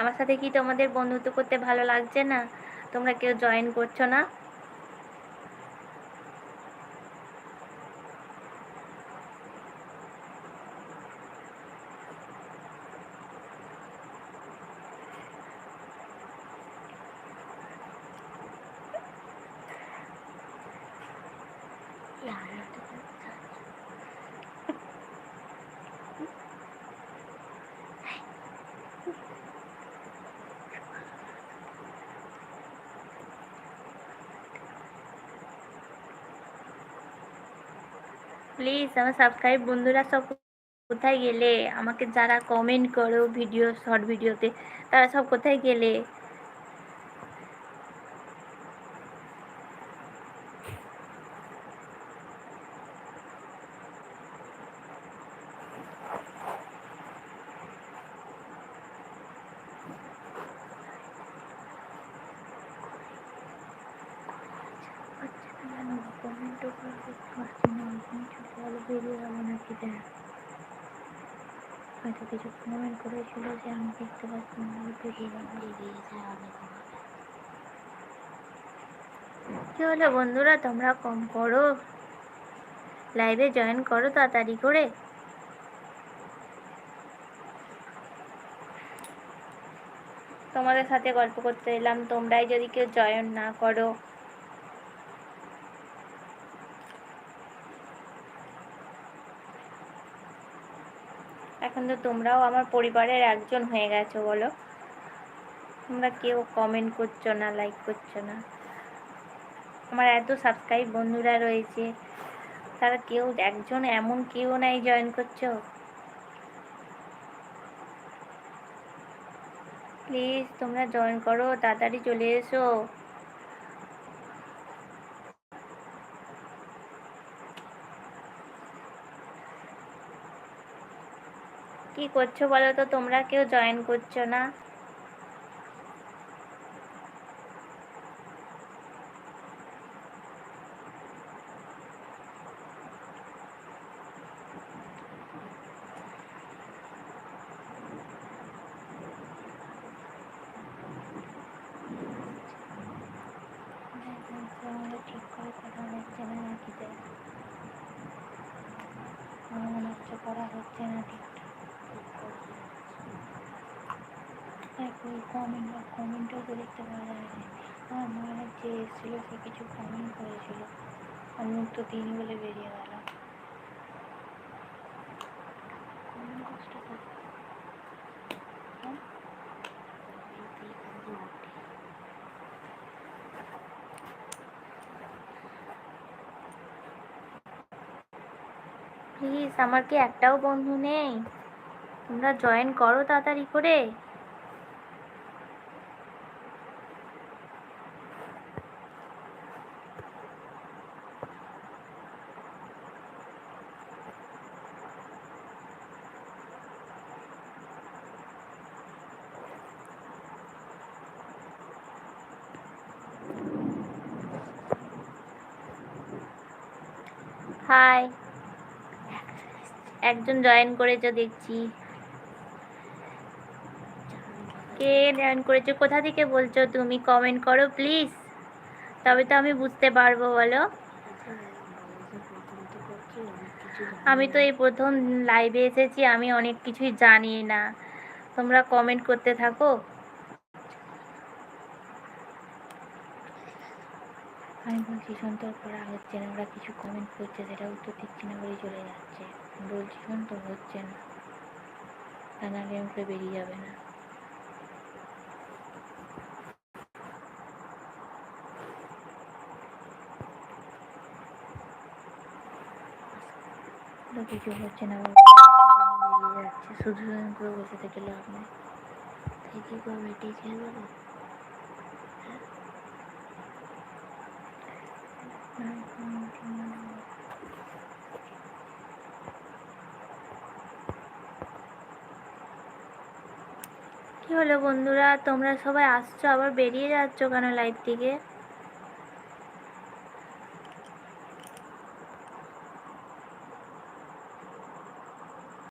আমার সাথে কি তোমাদের বন্ধুত্ব করতে ভালো লাগছে না? তোমরা কেউ জয়েন করছ না? প্লিজ আমার সাবস্ক্রাইব বন্ধুরা সব কোথায় গেলে? আমাকে যারা কমেন্ট করো ভিডিও শর্ট ভিডিওতে তারা সব কোথায় গেলে? কমেন্টও করতে পারছি না কিছু বল বেরিয়ে গেল নাকি দেখ? হয়তো কিছু কমেন্ট করেছিল যে, আমি দেখতে পাচ্ছি না বেরিয়ে গেল বেরিয়ে যায় অনেক কি হলো বন্ধুরা, তোমরা কম করো? লাইভে জয়েন করো তাড়াতাড়ি করে। তোমাদের সাথে গল্প করতে এলাম, তোমরাই যদি কেউ জয়েন না করো। এখন তো তোমরাও আমার পরিবারের একজন হয়ে গেছো, বলো। তোমরা কেউ কমেন্ট করছ না লাইক করছ না। আমার এত সাবস্ক্রাইব বন্ধুরা রয়েছে, তারা কেউ, একজন এমন কেউ নাই জয়েন করছ? প্লিজ তোমরা জয়েন করো, তাড়াতাড়ি চলে এসো। কি করছ বলো তো? তোমরা কেউ জয়েন করছ না? ঠিক করে হচ্ছে না নাকি আমার মনে হচ্ছে করা হচ্ছে না ঠিকঠাক ওই কমেন্ট কমেন্টও তো দেখতে পাওয়া যায়নি আমার মনে যে এসেছিল সে কিছু কমেন্ট করেছিল। আর মুখ তো তিনি বলে বেরিয়ে গেল প্লিজ আমার কি একটাও বন্ধু নেই? তোমরা জয়েন করো তাড়াতাড়ি করে। হাই একজন জয়েন করেছ, দেখছি। কে জয়েন করেছ, কোথা থেকে বলছো তুমি? কমেন্ট করো প্লিজ তবে তো আমি বুঝতে পারব, বলো। আমি তো এই প্রথম লাইভে এসেছি, আমি অনেক কিছুই জানি না। তোমরা কমেন্ট করতে থাকো। আমি বলছি, শোন, তোর করা হচ্ছে না ওরা কিছু কমেন্ট করছে, সেটা উত্তর দিচ্ছি না বলেই চলে যাচ্ছে। বলছি, শোন, তো হচ্ছে না। তা নাহলে আমাকে বেরিয়ে যাবে না। কিছু হচ্ছে না বেরিয়ে যাচ্ছে। শুধু করে বসে থেকে লাভ নেই। থেকে করবে টিকে দেবো? কি হলো বন্ধুরা? তোমরা সবাই আসছো আবার বেরিয়ে যাচ্ছ কেন লাইভ থেকে